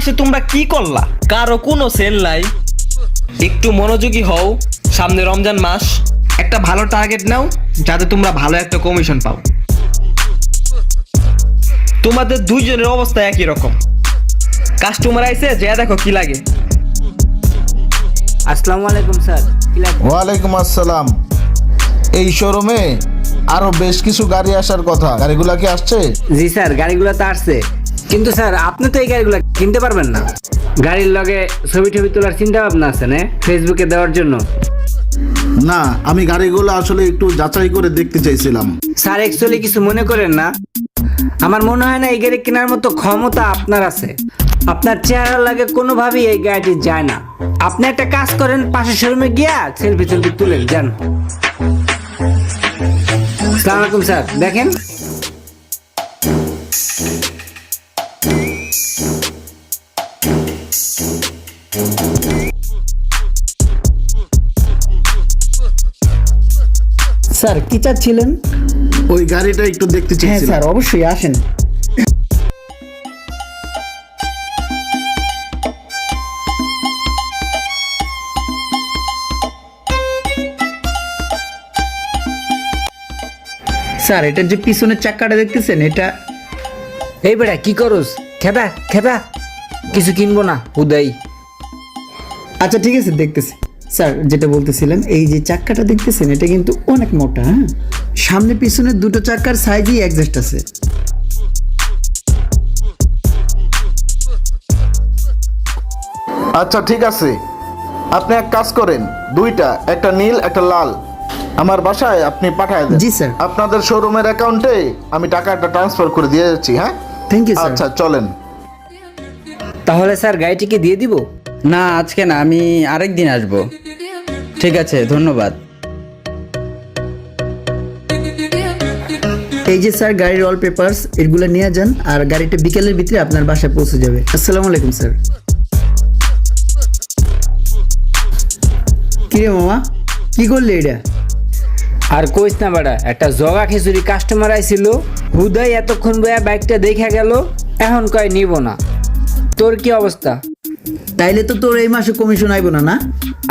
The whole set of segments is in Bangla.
মাসে তোমরা কি করলা? কারও কোনো সেল নাই। একটু মনোযোগী হও সামনে রমজান মাস। একটা ভালো টার্গেট নাও যাতে তোমরা ভালো একটা কমিশন পাও। তোমাদের দুইজনের অবস্থা একই রকম। কাস্টমার আইছে যে দেখো কি লাগে। আসসালামু আলাইকুম স্যার। ওয়ালাইকুম আসসালাম। এই শোরুমে আরও বেশ কিছু গাড়ি আসার কথা। গাড়িগুলা কি আসছে? জি স্যার গাড়িগুলো তো আসছে। কিন্তু স্যার আপনি তো এই গাড়িগুলো কিনতে পারবেন না। গাড়ির লগে ছবি টবি তোলার চিন্তা ভাবনা আছে না? ফেসবুকে দেওয়ার জন্য? না আমি গাড়িগুলো আসলে একটু যাচাই করে দেখতে চাইছিলাম। স্যার অ্যাকচুয়ালি কিছু মনে করেন না। আমার মনে হয় না এই গাড়ি কেনার মতো ক্ষমতা আপনার আছে। আপনার চেহারা লাগে কোনোভাবেই এই গাড়িটি যায় না। আপনি একটা কাজ করেন পাশের শোরুমে গিয়া সেলফি সেলফি তুলেন যান। সালাম আলাইকুম স্যার। দেখেন? স্যার কি চাচ্ছিলেন? ওই গাড়িটা একটু দেখতে হ্যাঁ চাইছিলাম স্যার অবশ্যই আসেন। স্যার এটার যে পিছনের চাকাটা দেখতেছেন এটা এই বেটা কি করস? খেদা খেদা কিছু কিনবো না উদয়। আচ্ছা ঠিক আছে দেখতেছি। স্যার যেটা বলতেছিলেন এই যে চাক্কাটা দেখতেছেন এটা কিন্তু অনেক মোটা হ্যাঁ? সামনে পিছনে দুটো চাক্কার সাইজই অ্যাডজাস্ট আছে। আচ্ছা ঠিক আছে। আপনি এক কাজ করেন দুইটা একটা নীল একটা লাল। আমার বাসায় আপনি পাঠায় দেন। জি, স্যার। আপনাদের শোরুমের অ্যাকাউন্টে আমি টাকাটা ট্রান্সফার করে দিয়ে যাচ্ছি হ্যাঁ? থ্যাংক ইউ স্যার আচ্ছা চলেন। তাহলে স্যার গাড়িটিকে দিয়ে দিব? না আজকে না আমি আরেক দিন আসব। ঠিক আছে ধন্যবাদ। এই যে স্যার গাড়ির অল পেপারস এগুলো নিয়ে যান আর গাড়িটা বিকেলের ভিতরে আপনার বাসায় পৌঁছে যাবে। আসসালামু আলাইকুম স্যার। কিরে মামা কি করলি এটা? আর কইস না বাড়া একটা জগা খিচুড়ি কাস্টমার আইছিল হুদাই এতক্ষণ বয়া বাইকটা দেখা গেল এখন কয় নিব না। তোর কি অবস্থা? তাইলে তো তোর এই মাসে কমিশন আইব না না?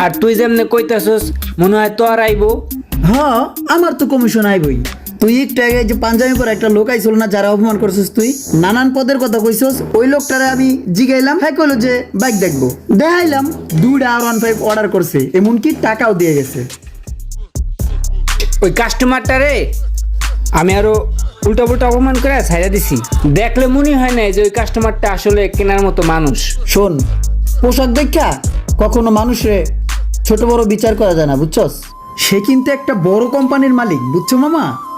আর তুই যেমনে কইতাছস মনে হয় তোর আইবো। হ আমার তো কমিশন আইবই। তুই একটু আগে যে পাঞ্জাবি পর একটা লোক আইছিল না যারা অপমান করছিস তুই নানান পদের কথা কইছস ওই লোকটারে আমি জিগাইলাম হ্যাঁ কইলো যে বাইক দেখব। দেখাইলাম দুইটা আর ওয়ান ফাইভ অর্ডার করছে এমনকি টাকাও দিয়ে গেছে। ওই কাস্টমারটারে আমি আরও উল্টা পুল্টা অপমান করে ছাইড়া দিছি। দেখলে মনে হয় না যে ওই কাস্টমারটা আসলে কেনার মতো মানুষ। শোন পোশাক দেখা কখনো মানুষে ছোট বড় বিচার করা যায় না, বুঝছস? সে কিন্তু একটা বড় কোম্পানির মালিক, বুঝছ মামা?